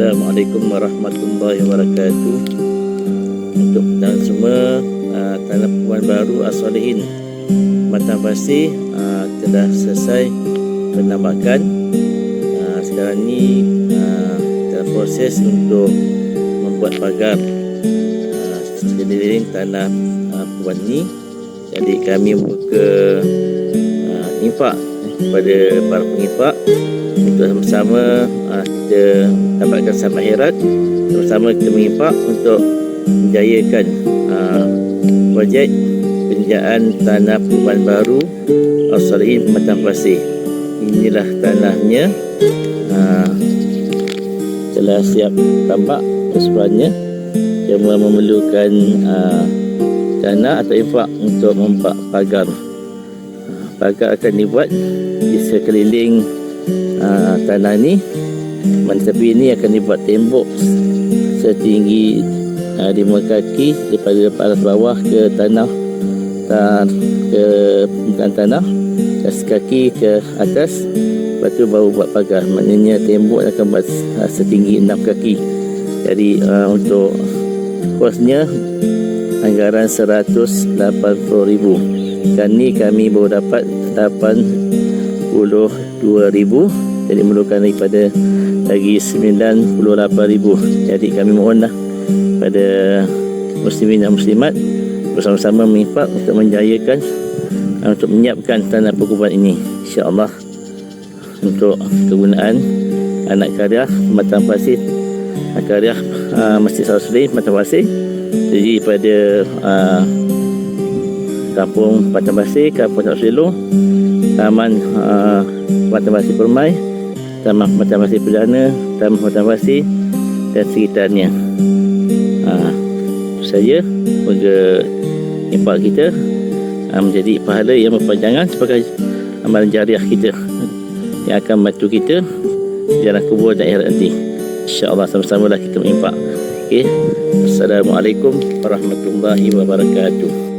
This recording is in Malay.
Assalamualaikum warahmatullahi wabarakatuh. Untuk dan semua uh, Tanah Puan Baru As-Salihin Matan Pasir uh, telah selesai penambakan uh, Sekarang ni uh, dalam proses untuk membuat pagar uh, sekeliling tanah uh, Puan ni. Jadi kami membuka uh, infak kepada para pengifak untuk sama-sama uh, kita dapatkan sampai akhirat sama-sama kita mengimpak untuk menjayakan uh, projek penjajaan tanah perubahan baru Al-Salihin Pematang Pasir inilah tanahnya. Uh, telah siap tampak keseluruhannya cuma memerlukan uh, dana atau infak untuk membuat pagar. Pagar akan dibuat di sekeliling uh, tanah ni mana tepi ini akan dibuat tembok setinggi uh, 5 kaki daripada atas bawah ke tanah tan, ke permukaan tanah dan sekaki ke atas. Lepas tu baru buat pagar. Maknanya tembok akan buat uh, setinggi 6 kaki. Jadi uh, untuk kosnya anggaran 180,000 kan ni kami baru dapat 82,000 jadi memerlukan daripada lagi 98,000 jadi kami mohonlah pada muslimin dan muslimat bersama-sama menginfak untuk menjayakan untuk menyiapkan tanah perkuburan ini. insyaAllah untuk kegunaan anak karya Pematang Pasir anak karya uh, Masjid Sarasuli Pematang Pasir. Jadi pada uh, kampung Pematang Pasir kampung Tak Taman uh, Pematang Pasir Permai Taman Pematang Pasir Perdana Taman Pematang Pasir dan sekitarnya. Uh, itu saja semoga impak kita uh, menjadi pahala yang berpanjangan sebagai amalan jariah kita yang akan membantu kita jalan kubur dan akhirat nanti. insyaAllah sama-sama lah kita mengimpak okay. Assalamualaikum warahmatullahi wabarakatuh